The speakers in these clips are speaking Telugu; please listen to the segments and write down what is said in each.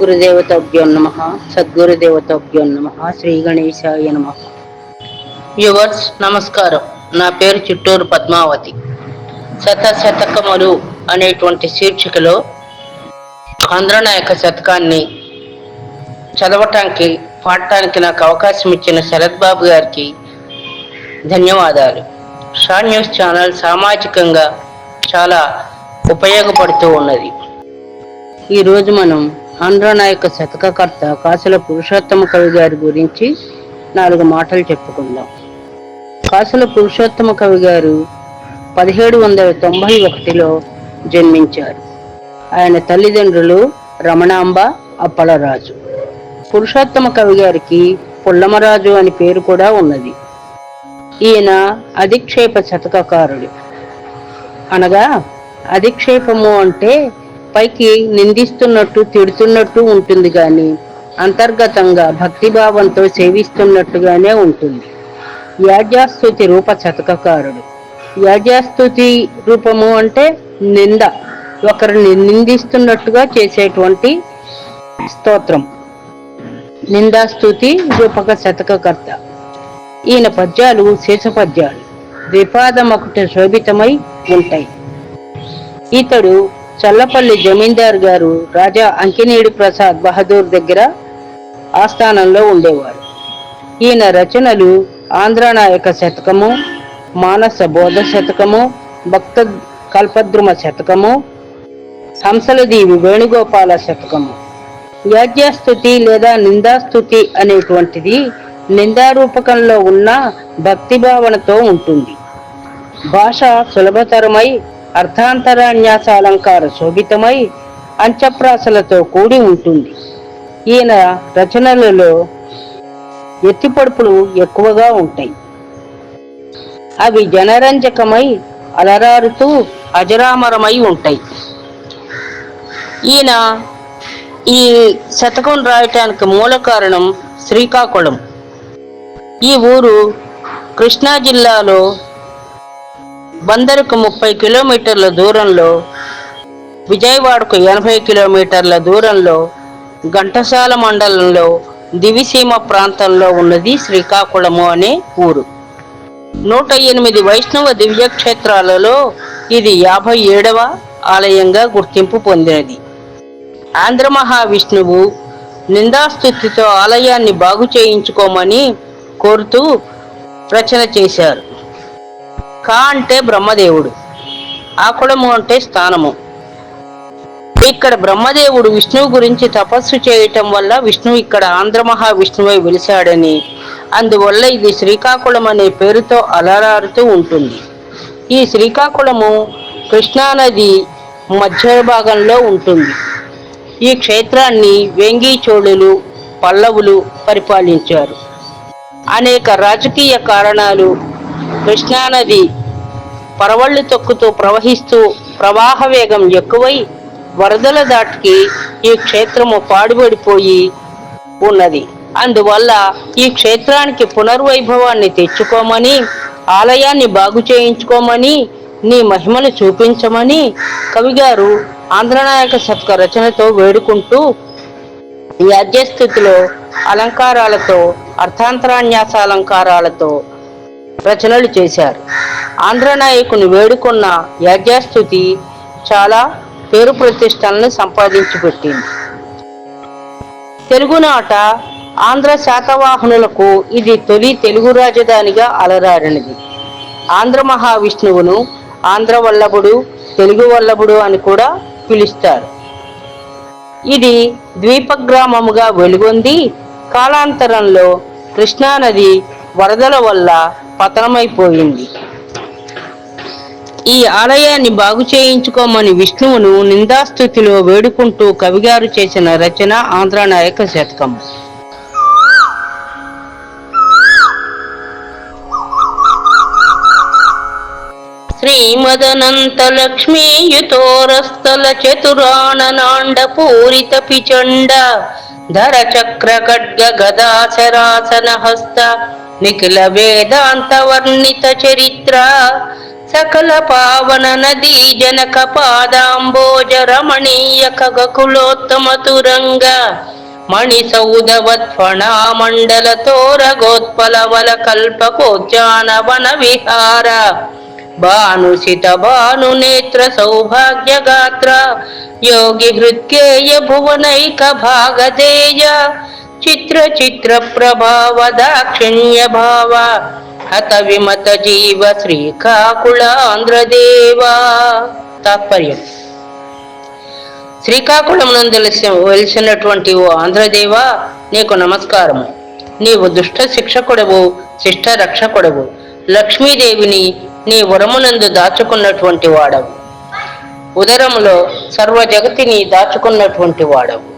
గురుదేవతభ్యో నమ. సద్గురుదేవతభ్యో నమ. శ్రీ గణేశాయ నమ. యువర్స్ నమస్కారం. నా పేరు చిట్టూరు పద్మావతి. శతశతకములు అనేటువంటి శీర్షికలో ఆంధ్రనాయక శతకాన్ని చదవటానికి పాడటానికి నాకు అవకాశం ఇచ్చిన శరత్ బాబు గారికి ధన్యవాదాలు. షా న్యూస్ ఛానల్ సామాజికంగా చాలా ఉపయోగపడుతూ ఉన్నది. ఈరోజు మనం ఆంధ్ర నాయక శతకకర్త కాసుల పురుషోత్తమ కవి గారి గురించి నాలుగు మాటలు చెప్పుకుందాం. కాసుల పురుషోత్తమ కవి గారు పదిహేడు వందల తొంభై ఒకటిలో జన్మించారు. ఆయన తల్లిదండ్రులు రమణాంబ అప్పలరాజు. పురుషోత్తమ కవి గారికి పుల్లమరాజు అని పేరు కూడా ఉన్నది. ఈయన అధిక్షేప శతకకారుడు. అనగా అధిక్షేపము అంటే పైకి నిందిస్తున్నట్టు తిడుతున్నట్టు ఉంటుంది కానీ అంతర్గతంగా భక్తిభావంతో సేవిస్తున్నట్టుగానే ఉంటుంది. యాజ్యాస్తుతి రూప చతకకారుడు. యాజ్యాస్తుతి రూపము అంటే నింద. ఒకరిని నిందిస్తున్నట్టుగా చేసేటువంటి స్తోత్రం. నిందాస్తుతి రూపక శతకకర్త ఈయన పద్యాలు శేషపద్యాలు ద్విపాదమకుట శోభితమై ఉంటాయి. ఇతడు చల్లపల్లి జమీందార్ గారు రాజా అంకినేడు ప్రసాద్ బహదూర్ దగ్గర ఆస్థానంలో ఉండేవారు. ఈయన రచనలు ఆంధ్రనాయక శతకము మానస బోధ శతకము భక్త కల్పద్రుమ శతకము హంసలదేవి వేణుగోపాల శతకము. యాజ్యాస్తుతి లేదా నిందాస్తుతి అనేటువంటిది నిందారూపకంలో ఉన్న భక్తి భావనతో ఉంటుంది. భాష సులభతరమై అర్థాంతరాన్యాస అలంకార శోభితమై అంచప్రాసలతో కూడి ఉంటుంది. ఈయన రచనలలో ఎత్తిపడుపులు ఎక్కువగా ఉంటాయి. అవి జనరంజకమై అలరారుతూ అజరామరమై ఉంటాయి. ఈయన ఈ శతకం రాయటానికి మూల కారణం శ్రీకాకుళం. ఈ ఊరు కృష్ణా జిల్లాలో బందరుకు ముప్పై కిలోమీటర్ల దూరంలో విజయవాడకు ఎనభై కిలోమీటర్ల దూరంలో ఘంటసాల మండలంలో దివిసీమ ప్రాంతంలో ఉన్నది శ్రీకాకుళము అనే ఊరు. నూట ఎనిమిది వైష్ణవ దివ్యక్షేత్రాలలో ఇది యాభై ఏడవ ఆలయంగా గుర్తింపు పొందినది. ఆంధ్ర మహావిష్ణువు నిందాస్థుతితో ఆలయాన్ని బాగు చేయించుకోమని కోరుతూ రచన చేశారు. కా అంటే బ్రహ్మదేవుడు ఆకుళము అంటే స్థానము. ఇక్కడ బ్రహ్మదేవుడు విష్ణువు గురించి తపస్సు చేయటం వల్ల విష్ణువు ఇక్కడ ఆంధ్ర మహావిష్ణువై వెలిశాడని అందువల్ల ఇది శ్రీకాకుళం అనే పేరుతో అలరారుతూ ఉంటుంది. ఈ శ్రీకాకుళము కృష్ణానది మధ్య భాగంలో ఉంటుంది. ఈ క్షేత్రాన్ని వేంగీచోళులు పల్లవులు పరిపాలించారు. అనేక రాజకీయ కారణాలు కృష్ణానది పరవళ్ళు తొక్కుతూ ప్రవహిస్తూ ప్రవాహ వేగం ఎక్కువై వరదల దాటికి ఈ క్షేత్రము పాడుబడిపోయి ఉన్నది. అందువల్ల ఈ క్షేత్రానికి పునర్వైభవాన్ని తెచ్చుకోమని ఆలయాన్ని బాగు చేయించుకోమని నీ మహిమను చూపించమని కవిగారు ఆంధ్రనాయక శతక రచనతో వేడుకుంటూ ఈ అధ్యస్థితిలో అలంకారాలతో అర్థాంతరాన్యాస అలంకారాలతో రచనలు చేశారు. ఆంధ్రనాయకుని వేడుకున్న యాజ్ఞాస్తుతి చాలా పేరు ప్రతిష్టలను సంపాదించి పెట్టింది తెలుగునాట ఆంధ్ర శాతవాహనులకు ఇది తొలి తెలుగు రాజధానిగా అలరారినది. ఆంధ్ర మహావిష్ణువును ఆంధ్ర వల్లభుడు తెలుగు వల్లభుడు అని కూడా పిలుస్తారు. ఇది ద్వీపగ్రామముగా వెలుగొంది. కాలాంతరంలో కృష్ణానది వరదల వల్ల పతనమైపోయింది. ఈ ఆలయాన్ని బాగు చేయించుకోమని విష్ణువును నిందాస్థుతిలో వేడుకుంటూ కవిగారు చేసిన రచన ఆంధ్ర నాయక శతకం. శ్రీమదనంత లక్ష్మీయుతోరస్థల చతురాణనాండ పూరిత పిచండ ధర చక్ర ఖడ్గ గదాశరాసన హస్త నిఖిల వేదాంత వర్ణిత చరిత్ర సకల పావన నదీ జనక పాదాంబోజ రమణీయ ఖగకులోత్తమ తురంగ మణి సౌదవత్ఫణా మండల తోరగోత్పల వల కల్పకోద్యాన వన విహార భానుసిత భాను నేత్ర సౌభాగ్య గాత్ర యోగి హృద్గేయ భువనైక భాగధేయ చిత్ర చిత్ర ప్రభావ దాక్షిణ్య భావ హత విమత జీవ శ్రీకాకుళ ఆంధ్రదేవా తాత్పర్యం. శ్రీకాకుళం నందు వెలిసినటువంటి ఓ ఆంధ్రదేవ నీకు నమస్కారము. నీవు దుష్ట శిక్షకుడవు శిష్ట రక్షకుడవు. లక్ష్మీదేవిని నీ ఉరమునందు దాచుకున్నటువంటి వాడవు. ఉదరములో సర్వ జగతిని దాచుకున్నటువంటి వాడవు.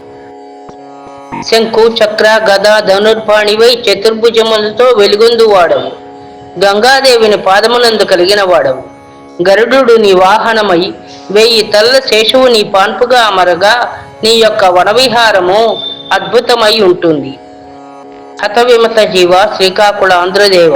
శంకు చక్ర గద ధనుర్పాణివై చతుర్భుజములతో వెలుగొందు వాడవు గంగాదేవిని పాదమునందు కలిగిన వాడవు గరుడు నీ వాహనమై వెయ్యి తల్ల శేషువు నీ పాన్పుగా అమరగా నీ యొక్క వనవిహారము అద్భుతమై ఉంటుంది. హతవిమత జీవ శ్రీకాకుళ ఆంధ్రదేవ.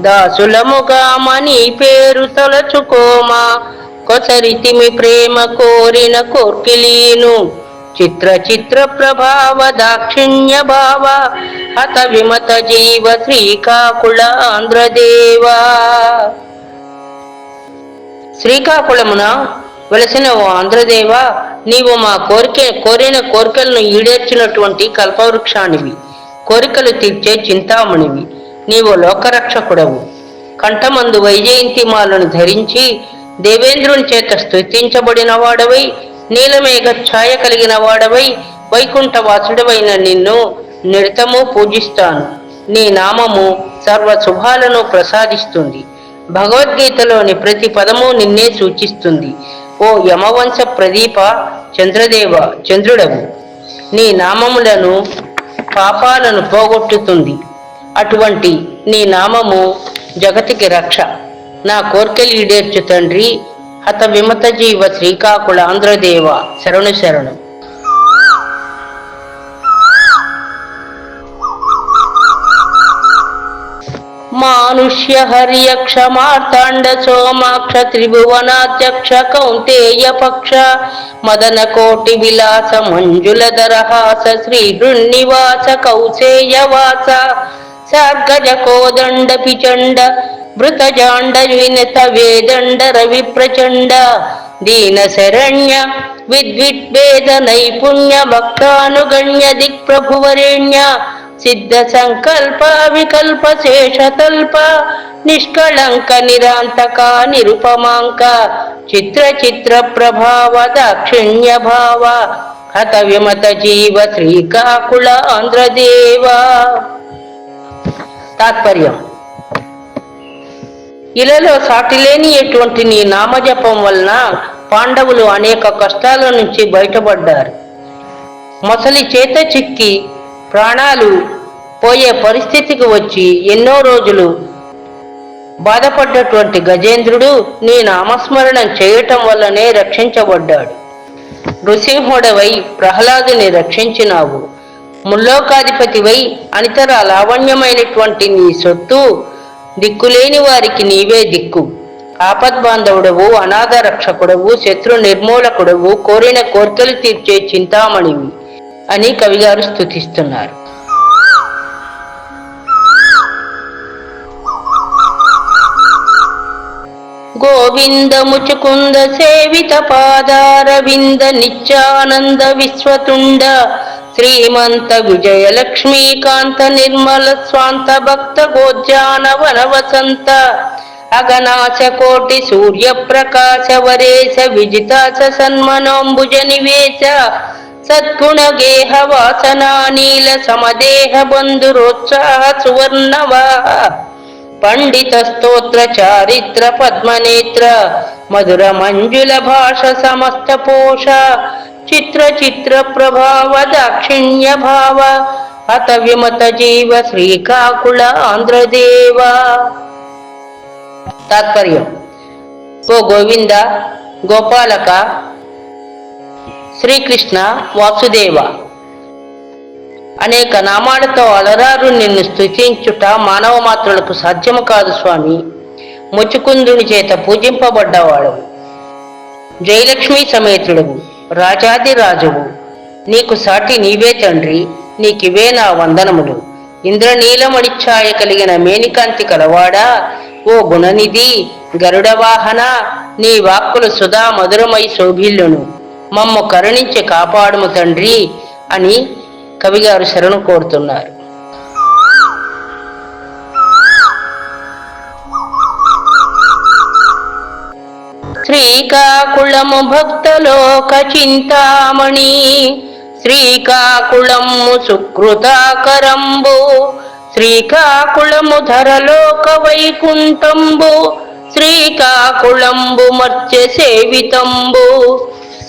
దాసులముగా దైత్య పేరు తలచుకోమా. కొసరితిమి ప్రేమ కోరిన కోర్కిలీను చిత్ర చిత్ర ప్రభావ దాక్షిణ్య భావ. హత విమత జీవ శ్రీకాకుళ ఆంధ్రదేవా. శ్రీకాకుళమున వెలసిన ఓ ఆంధ్రదేవ నీవు మా కోరిక కోరిన కోరికలను ఈడేర్చినటువంటి కల్పవృక్షానివి. కోరికలు తీర్చే చింతామణివి. నీవు లోకరక్షకుడవు. కంఠమందు వైజయంతిమాలను ధరించి దేవేంద్రుని చేత స్థుతించబడిన వాడవై నీలమేఘ ఛాయ కలిగిన వాడవై వైకుంఠవాసుడవైన నిన్ను నిరతము పూజిస్తాను. నీ నామము సర్వ శుభాలను ప్రసాదిస్తుంది. భగవద్గీతలోని ప్రతి పదము నిన్నే సూచిస్తుంది. ఓ యమవంశ ప్రదీప చంద్రదేవ చంద్రుడవు. నీ నామములను పాపాలను పోగొట్టుతుంది. అటువంటి నీ నామము జగతికి రక్ష. నా కోర్కెలు ఈడేర్చు తండ్రి హత విమత జీవ శ్రీకాకుళ ఆంధ్రదేవ శరణు శరణు. మానుష్య హర్యక్ష మార్తాండ సోమాక్ష త్రిభువనాధ్యక్ష కౌంతేయ పక్ష. మదన కోటి విలాస మంజుల దరహాస శ్రీ హృన్నివాస కౌసేయ వాస. సార్గజ కోదండ పిచండ భృతజాండ వినత వేదండ రవి ప్రచండ దీన శరణ్య విద్విద్వేద నైపుణ్య భక్తానుగణ్య దిక్ప్రభువరేణ్య సిద్ధ సంకల్ప వికల్ప శేషతల్ప నిష్కళంక నిరాంతక తాత్పర్యం. ఇలలో సాటిలేని ఎటువంటి నీ నామజపం వలన పాండవులు అనేక కష్టాల నుంచి బయటపడ్డారు. మొసలి చేత చిక్కి ప్రాణాలు పోయే పరిస్థితికి వచ్చి ఎన్నో రోజులు బాధపడ్డటువంటి గజేంద్రుడు నీ నామస్మరణం చేయటం వల్లనే రక్షించబడ్డాడు. నృసింహుడవై ప్రహ్లాదుని రక్షించినావు. ముల్లోకాధిపతివై అనితర లావణ్యమైనటువంటి నీ సొత్తు దిక్కులేని వారికి నీవే దిక్కు. ఆపద్బాంధవుడవు అనాథ రక్షకుడవు శత్రు నిర్మూలకుడవు కోరిన కోర్కెలు తీర్చే చింతామణివి అని కవిగారు స్థుతిస్తున్నారు గోవింద ముచుకుంద సేవిత పాదారవింద నిత్యానంద విశ్వతుండ శ్రీమంత విజయలక్ష్మీకాంత నిర్మల స్వాంత భక్త గోజ్జాన వనవసంత అగనాశ కోటి సూర్య ప్రకాశ వరేశ విజితాశ సన్మనోంబుజ నివేశ సద్గుణ గేహ వాసనా నీల సమదేహ బంధురోత్సాహ సువర్ణవా పండిత స్తోత్ర చారిత్ర పద్మనేత్ర మధుర మంజుల భాష సమస్త పోష చిత్ర చిత్ర ప్రభావ దాక్షిణ్య భావ అత విమత జీవ శ్రీకాకుళ ఆంధ్రదేవ. తాత్పర్యం. ఓ గోవింద గోపాలక శ్రీకృష్ణ వాసుదేవ. అనేక నామాలతో అలరారు నిన్ను స్థుతించుట మానవ మాత్రులకు సాధ్యము కాదు స్వామి. ముచుకుందుని చేత పూజింపబడ్డవాడు. జయలక్ష్మి సమేతుడవు రాజాది రాజువు. నీకు సాటి నీవే తండ్రి నీకివే నా వందనములు. ఇంద్రనీలమణిఛాయ కలిగిన మేనికాంతి కలవాడా? ఓ గుణనిధి గరుడవాహన నీ వాక్కులు సుధా మధురమై శోభిల్లును. మమ్ము కరుణించి కాపాడుము తండ్రి అని కవిగారు శరణు కోరుతున్నారు. శ్రీకాకుళము భక్తలోక చింతామణి శ్రీకాకుళము సుకృతాకరంబు శ్రీకాకుళము ధరలోక వైకుంఠంబు శ్రీకాకుళంబు మర్త్య సేవితంబు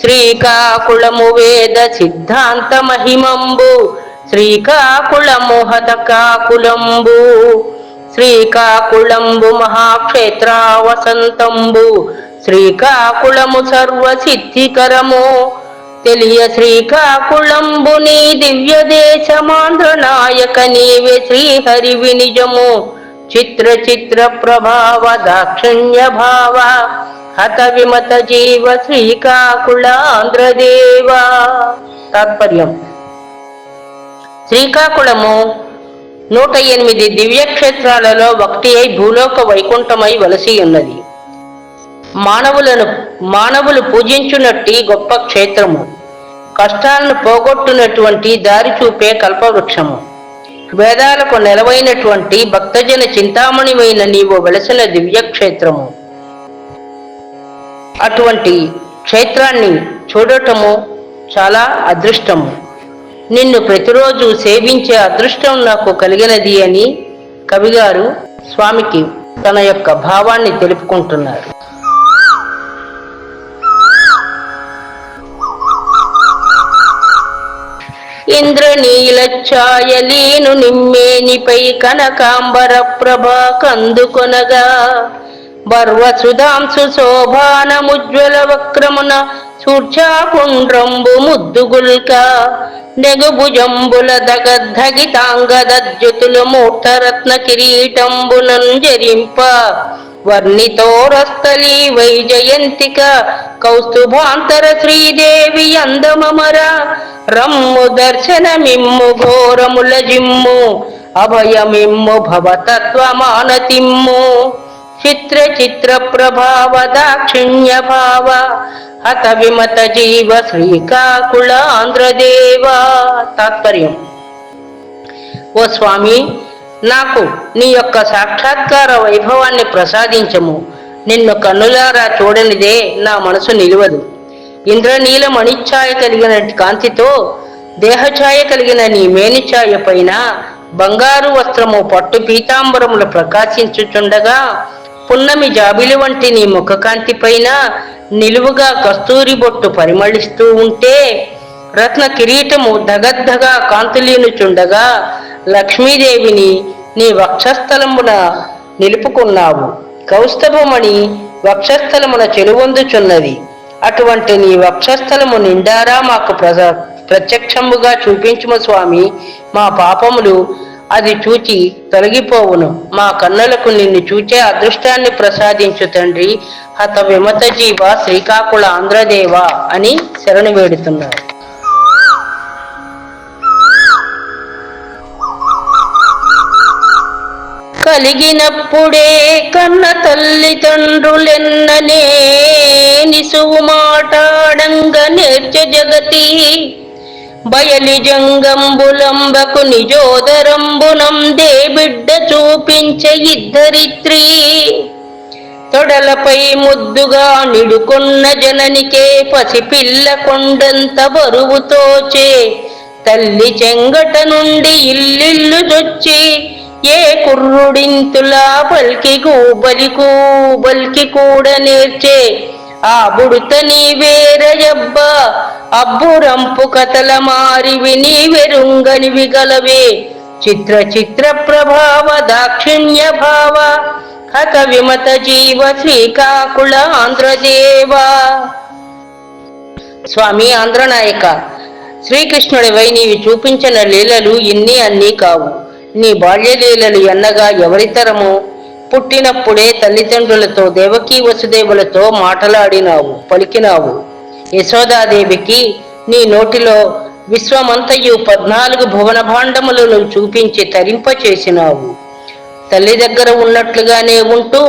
శ్రీకాకుళము వేద సిద్ధాంత మహిమంబు శ్రీకాకుళము హతకాకులంబు శ్రీకాకుళంబు మహాక్షేత్రావసంతంబు. శ్రీకాకుళము సర్వ సిద్ధికరము తెలియ శ్రీకాకుళంబు నీ దివ్య దేశమాంధ్ర నాయక నీవే శ్రీహరి వినిజము చిత్ర చిత్ర ప్రభావ దాక్షిణ్య భావ. హత విమత జీవ శ్రీకాకుళ ఆంధ్రదేవ తాత్పర్యం. శ్రీకాకుళము నూట ఎనిమిది దివ్యక్షేత్రాలలో ఒకటి అయి భూలోక వైకుంఠమై వలసి ఉన్నది. మానవులను మానవులు పూజించునట్టి గొప్ప క్షేత్రము. కష్టాలను పోగొట్టునటువంటి దారి చూపే కల్పవృక్షము. వేదాలకు నెలవైనటువంటి భక్తజన చింతామణిమైన నీవు వెలసిన దివ్యక్షేత్రము. అటువంటి క్షేత్రాన్ని చూడటము చాలా అదృష్టము. నిన్ను ప్రతిరోజు సేవించే అదృష్టం నాకు కలిగినది అని కవిగారు స్వామికి తన యొక్క భావాన్ని తెలుపుకుంటున్నారు. ఇంద్రనీలఛాయలీను నిమ్మేనిపై కనకాంబర ప్రభ కందుకొనగా బర్వసుధాంసు శోభానముజ్వల వక్రమున సూర్చాపుండ్రంబు ముద్దుగుల్క నెగుభుజంబుల దగద్ధగితాంగదజ్జుతులు మూర్తరత్న కిరీటంబునంజరింప వర్ణితోరస్థలీ వైజయంతిక కౌస్తుభాంతర శ్రీదేవి అందమమర రమ్ము దర్శనమిమ్ము ఘోరముల జిమ్ము అభయమిమ్ము భవతత్వమానతిమ్ము. చిత్ర చిత్ర ప్రభావ దాక్షిణ్య భావ హత విమత జీవ శ్రీకాకుళ ఆంధ్రదేవ. తాత్పర్యం. ఓ స్వామి నాకు నీ యొక్క సాక్షాత్కార వైభవాన్ని ప్రసాదించము. నిన్ను కన్నులారా చూడనిదే నా మనసు నిలువదు. ఇంద్రనీల మణిఛాయ కలిగిన కాంతితో దేహఛాయ కలిగిన నీ మేనిఛాయ పైన బంగారు వస్త్రము పట్టు పీతాంబరములు ప్రకాశించుచుండగా పున్నమి జాబిలి వంటి నీ ముఖకాంతి పైన నిలువుగా కస్తూరి బొట్టు పరిమళిస్తూ ఉంటే రత్న కిరీటము దగద్దగా కాంతులీనుచుండగా లక్ష్మీదేవిని నీ వక్షస్థలమున నిలుపుకున్నావు. కౌస్తభమణి వక్షస్థలమున చెలువొందుచున్నది. అటువంటి నీ వక్షస్థలము నిండారా మాకు ప్రజ ప్రత్యక్షముగా చూపించుము స్వామి. మా పాపములు అది చూచి తొలగిపోవును. మా కన్నులకు నిన్ను చూచే అదృష్టాన్ని ప్రసాదించు తండ్రి. హత విమత జీవ శ్రీకాకుళ ఆంధ్రదేవ అని శరణు వేడుతున్నారు. కలిగినప్పుడే కన్న తల్లిదండ్రులెన్ననే నిసువు మాటాడంగా నేర్చ జగతి. బయలి జంగంబులంబకు నిజోదరంబునం దే బిడ్డ చూపించ ఇద్దరిత్రి. తొడలపై ముద్దుగా నిడుకొన్న జననికే పసిపిల్ల కొండంత బరువుతోచే తల్లి చెంగట నుండి ఇల్లిల్లు చొచ్చి ఏ కుర్రుడింతులా పల్కి కూబలికు బల్కి కూడా నేర్చే ఆ బుడత నీవేరయబ్బ అబ్బురంపు కథల మారివి నీవెరుంగనివి గలవే చిత్ర చిత్ర ప్రభావ దాక్షిణ్య భావ కథ విమత జీవ శ్రీకాకుళ ఆంధ్రదేవా. స్వామి ఆంధ్రనాయక శ్రీకృష్ణుడివై నీవి చూపించిన లీలలు ఇన్ని అన్నీ కావు. నీ బాల్య లీలలు ఎన్నగా ఎవరితరము? పుట్టినప్పుడే తల్లిదండ్రులతో దేవకీ వసుదేవులతో మాటలాడినావు పలికినావు. యశోదాదేవికి నీ నోటిలో విశ్వమంతయు పద్నాలుగు భువన భాండములను చూపించి తరింపచేసినావు. తల్లి దగ్గర ఉన్నట్లుగానే ఉంటూ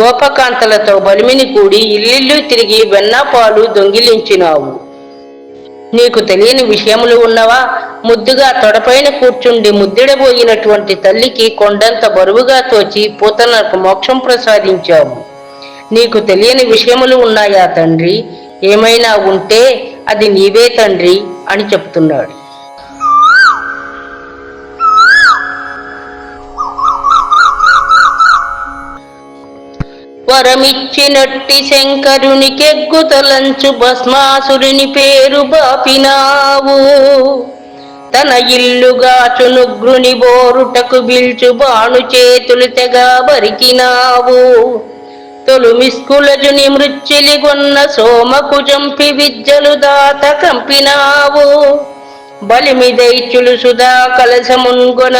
గోపకాంతలతో బలిమిని కూడి ఇల్లిల్లు తిరిగి వెన్నపాలు దొంగిలించినావు. నీకు తెలియని విషయములు ఉన్నవా? ముద్దుగా తొడపైన కూర్చుండి ముద్దిడబోయినటువంటి తల్లికి కొండంత బరువుగా తోచి పూతనకు మోక్షం ప్రసాదించావు. నీకు తెలియని విషయములు ఉన్నాయా తండ్రి? ఏమైనా ఉంటే అది నీవే తండ్రి అని చెప్తున్నాడు. వరమిచ్చినట్టి శంకరునికెగ్గుతలంచు భస్మాసురుని పేరు బాపినావు. తన ఇల్లుగా చునుగ్రుని బోరుటకు బిల్చు బాణు చేతులు తెగా బరికినావు. తొలు మిస్కులజుని మృచ్చిలిగొన్న సోమకు చంపి విద్యలు దాత కంపినావు. బలిమిదైచులు సుధా కలసమున్గొన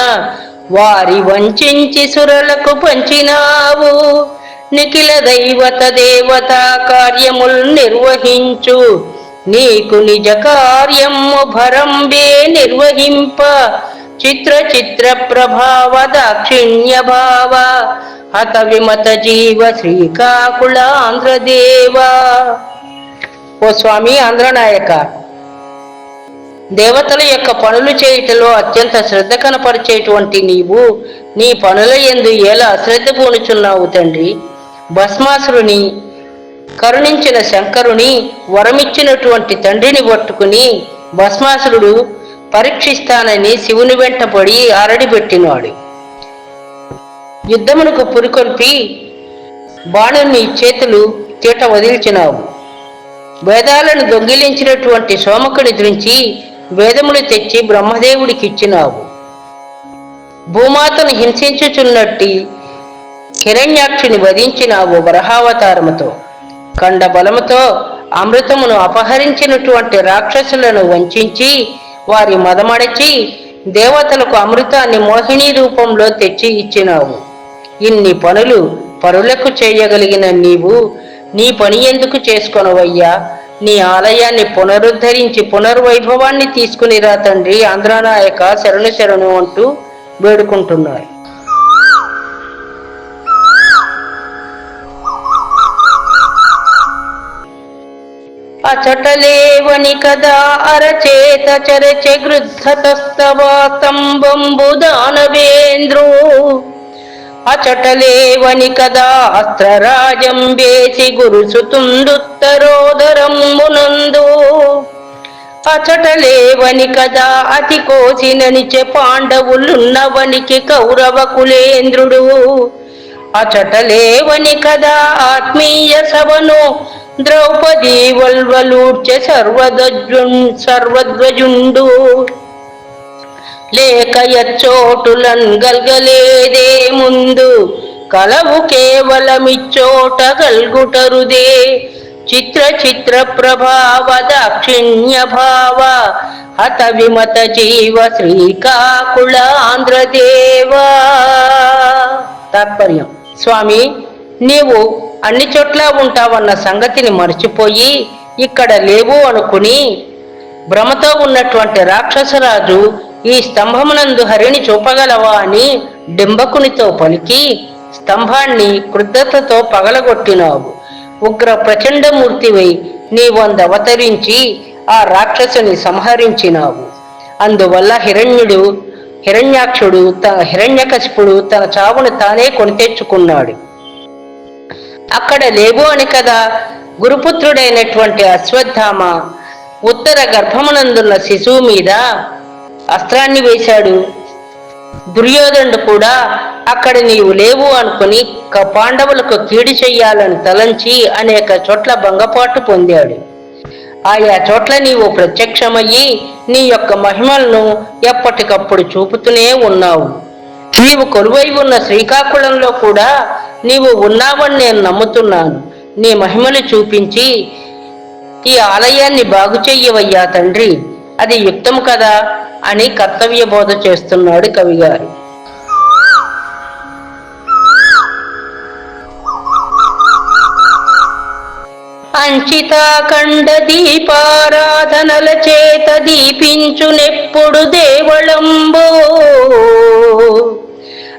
వారి వంచించి సురలకు పంచినావు. నిఖిల దైవత దేవత కార్యముల్ నిర్వహించు. నీకు నిజ కార్యము భరంబే నిర్వహింప. చిత్ర చిత్ర ప్రభావ దాక్షిణ్య భావ. హత విమత జీవ శ్రీకాకుళ ఆంధ్రదేవ ఓ స్వామి ఆంధ్రనాయక దేవతల యొక్క పనులు చేయుటలో అత్యంత శ్రద్ధ కనపరిచేటువంటి నీవు నీ పనుల ఎందు ఎలా అశ్రద్ధ పూనుచున్నావు తండ్రి భస్మాసురుని కరుణించిన శంకరుని వరమిచ్చినటువంటి తండ్రిని పట్టుకుని భస్మాసురుడు పరీక్షిస్తానని శివుని వెంటపడి అరడిపెట్టినాడు యుద్ధమునకు పురికొల్పి బాణుని చేతులు తీట వదిల్చినావు. వేదాలను దొంగిలించినటువంటి సోమకుని గురించి వేదములు తెచ్చి బ్రహ్మదేవుడికి ఇచ్చినావు. భూమాతను హింసించుచున్నట్టి హిరణ్యాక్షిని వధించినావు వరహావతారముతో. కండ బలముతో అమృతమును అపహరించినటువంటి రాక్షసులను వంచించి వారి మదమడచి దేవతలకు అమృతాన్ని మోహిని రూపంలో తెచ్చి ఇచ్చినావు. ఇన్ని పనులు పరులకు చేయగలిగిన నీవు నీ పని ఎందుకు చేసుకొనవయ్యా? నీ ఆలయాన్ని పునరుద్ధరించి పునర్వైభవాన్ని తీసుకుని రా తండ్రి ఆంధ్రనాయక శరణు శరణు అంటూ వేడుకుంటున్నారు అచటలేవని కదా అరచేత చరచె గృద్ధతస్తవాతంబంబు అచటలేవని కదా అస్త్రరాజం వేసి గురుసుతుండుత్తరోదరమ్మునందు అచటలేవని కదా అతి కోసిననిచె పాండవులున్నవనికి కౌరవ కులేంద్రుడు అచటలేవని కదా ఆత్మీయ సభను ద్రౌపది వల్వలూర్చె సర్వధ్వజుం సర్వధ్వజుండు లేక ఎచ్చోటులన్ గల్గలేదే ముందు. కలవు కేవలమిచ్చోట గల్గుటరుదే. చిత్ర చిత్ర ప్రభావ దాక్షిణ్య భావ. హత విమత జీవ శ్రీకాకుళాంధ్రదేవా తాత్పర్యం. స్వామి నీవు అన్ని చోట్ల ఉంటావన్న సంగతిని మర్చిపోయి ఇక్కడ లేవు అనుకుని భ్రమతో ఉన్నటువంటి రాక్షసరాజు ఈ స్తంభమునందు హరిని చూపగలవా అని డింబకునితో పలికి స్తంభాన్ని క్రుద్ధతతో పగలగొట్టినావు. ఉగ్ర ప్రచండమూర్తివై నీవందవతరించి ఆ రాక్షసుని సంహరించినావు. అందువల్ల హిరణ్యుడు హిరణ్యాక్షుడు తన హిరణ్యకశిపుడు తన చావును తానే కొని తెచ్చుకున్నాడు అక్కడ లేవు అని కదా గురుపుత్రుడైనటువంటి అశ్వత్థామ ఉత్తర గర్భమునందున్న శిశువు మీద అస్త్రాన్ని వేశాడు. దుర్యోధనుడు కూడా అక్కడ నీవు లేవు అనుకుని క- పాండవులకు కీడు చెయ్యాలని తలంచి అనేక చోట్ల భంగపాటు పొందాడు. ఆయా చోట్ల నీవు ప్రత్యక్షమయ్యి నీ యొక్క మహిమలను ఎప్పటికప్పుడు చూపుతూనే ఉన్నావు. నీవు కొలువై ఉన్న శ్రీకాకుళంలో కూడా నీవు ఉన్నావని నేను నమ్ముతున్నాను. నీ మహిమలు చూపించి ఈ ఆలయాన్ని బాగు చెయ్యవయ్యా తండ్రి. అది యుక్తం కదా? అని కర్తవ్య బోధ చేస్తున్నాడు కవిగారు అంచితాఖండ దీపారాధనల చేత దీపించునెప్పుడు దేవళంబో.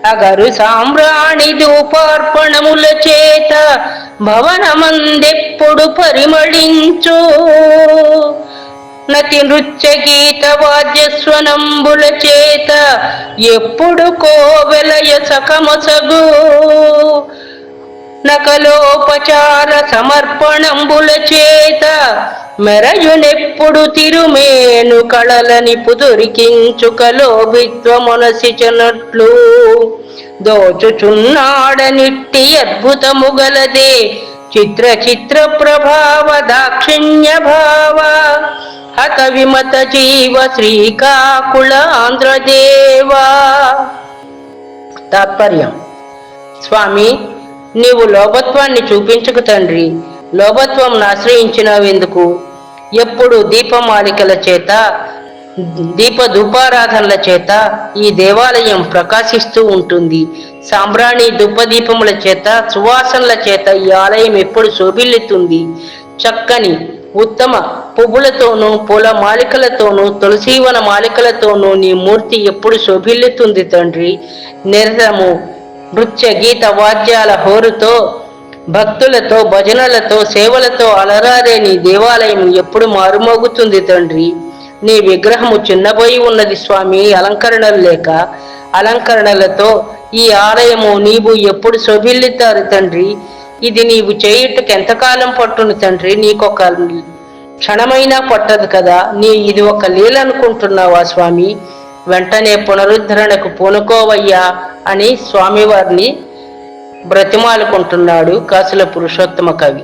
అగరు సామ్రాణి దూపార్పణముల చేత భవనమందెప్పుడు పరిమళించు. నతి నృత్య గీత వాద్యస్వనంబుల చేత ఎప్పుడు కోవెలయ సకమసగు నకలోపచార సమర్పణంబుల చేత మెరయునెప్పుడు తిరుమేను కళలని పుదురికించుకలో విత్వమునసిచనట్లు దోచుచున్నాడనిట్టి అద్భుతముగలదే చిత్ర చిత్ర ప్రభావ దాక్షిణ్య భావ. హత విమత జీవ శ్రీకాకుళ ఆంధ్రదేవా తాత్పర్యం. స్వామి నీవు లోభత్వాన్ని చూపించకు తండ్రి. లోభత్వం ఆశ్రయించినవెందుకు ఎప్పుడు దీపమాలికల చేత దీప ధూపారాధనల చేత ఈ దేవాలయం ప్రకాశిస్తూ ఉంటుంది. సాంబ్రాణి ధూపదీపముల చేత సువాసనల చేత ఈ ఆలయం ఎప్పుడు శోభిల్లుతుంది? చక్కని ఉత్తమ పువ్వులతోనూ పూల మాలికలతోనూ తులసీవన మాలికలతోనూ నీ మూర్తి ఎప్పుడు శోభిల్లుతుంది తండ్రి. నిరతము నృత్య గీత వాద్యాల హోరుతో భక్తులతో భజనలతో సేవలతో అలరారే నీ దేవాలయం ఎప్పుడు మారుమోగుతుంది తండ్రి. నీ విగ్రహము చిన్నబోయి ఉన్నది స్వామి అలంకరణలు లేక అలంకరణలతో ఈ ఆలయము నీవు ఎప్పుడు శోభిల్లుతారు తండ్రి. ఇది నీవు చేయుటకు ఎంతకాలం పట్టును తండ్రి నీకొక క్షణమైనా పట్టదు కదా నీ ఇది ఒక లీలనుకుంటున్నావా స్వామి? వెంటనే పునరుద్ధరణకు పూనుకోవయ్యా అని స్వామివారిని బ్రతిమాలుకుంటున్నాడు కాసుల పురుషోత్తమ కవి.